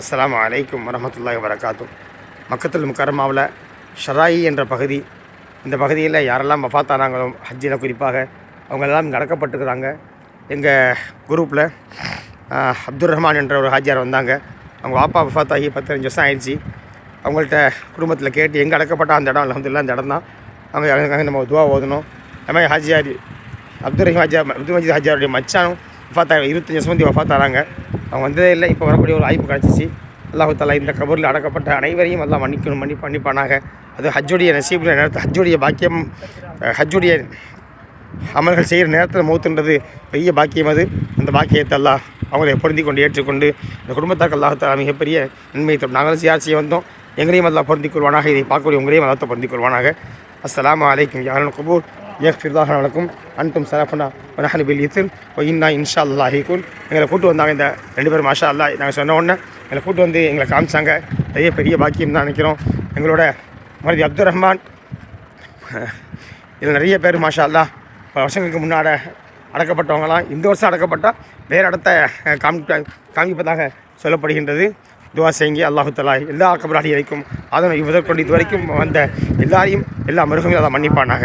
அஸ்லாம் அலைக்கும் வரமத்துல்லாஹ் வரகாத்தும் மக்கத்தில் முக்கரமாவில் ஷராயி என்ற பகுதி இந்த பகுதியில் யாரெல்லாம் மஃபாத்தானாங்களோ ஹஜ்ஜில் குறிப்பாக அவங்களெல்லாம் இங்கே அடக்கப்பட்டுக்கிறாங்க எங்கள் குரூப்பில் அப்துல் ரஹ்மான் என்ற ஒரு ஹாஜியார் வந்தாங்க. அவங்க வாப்பா மஃபாத்தாகி பத்தஞ்சு வருஷம் ஆயிடுச்சு. அவங்கள்ட்ட குடும்பத்தில் கேட்டு எங்கே அடக்கப்பட்ட அந்த இடம்? அலமதுல்லா அந்த இடம் தான் அவங்க அங்கே நம்ம துவா ஓதணும். அது மாதிரி ஹாஜியார் அப்துல் ரஹீம் ஹாஜியார் அப்துல் மஜீத் ஹாஜியாருடைய மச்சானும் வஃபாத்தா இருபத்தஞ்சி வருஷம் வந்து வஃபாத்தாராங்க அவங்க வந்ததே இல்லை இப்போ வரக்கூடிய ஒரு வாய்ப்பு கிடச்சிச்சு. அல்லாஹு தாலா இந்த கபூரில் அடக்கப்பட்ட அனைவரையும் எல்லாம் மன்னிக்கணும் மன்னி மன்னிப்பானாக. அது ஹஜ்ஜுடைய நசீபில் நேரத்தில் ஹஜ்ஜுடைய பாக்கியம் ஹஜ்ஜுடைய அமல்கள் செய்கிற நேரத்தில் மௌத்துன்றது பெரிய பாக்கியம் அது. அந்த பாக்கியத்தை எல்லாம் அவங்களை பொருந்தி கொண்டு ஏற்றுக்கொண்டு இந்த குடும்பத்தாருக்கு அல்லாஹால மிகப்பெரிய நன்மை தரும். நாங்களும் சியார் செய்ய வந்தோம். எங்களையும் எல்லாம் பொருந்திக் கொள்வானாக. இதை பார்க்கக்கூடிய உங்களையும் அல்லாத்த பொருந்திக் கொள்வானாக. அஸ்லாம் அலைக்கும் யாரும் கபூர். யஃபிர்லாஹ் நடக்கும் அன்டும் சரஃபனா வனஹனு பில் இத்தில் இன்னா இன்ஷா அல்லா ஹீக்குன் எங்களை கூட்டு வந்தாங்க இந்த ரெண்டு பேரும். மாஷா அல்லா நாங்கள் சொன்ன உடனே எங்களை கூட்டு வந்து எங்களை காமிச்சாங்க. பெரிய பெரிய பாக்கியம் தான் நினைக்கிறோம். எங்களோட மருதி அப்துல் ரஹ்மான் இதில் நிறைய பேர் மாஷா அல்லா பல வருஷங்களுக்கு முன்னாட அடக்கப்பட்டவங்களாம். இந்த வருஷம் அடக்கப்பட்டால் வேறு இடத்த அஹ், காமிப்ப காமிப்பதாக சொல்லப்படுகின்றது. துவா செய்யுங்க அல்லாஹு தலா எல்லா கபராடி வரைக்கும் அதனை முதற்கொண்டு இது வரைக்கும் வந்த எல்லாரையும் எல்லா மிருகங்களும் அதை மன்னிப்பானாக.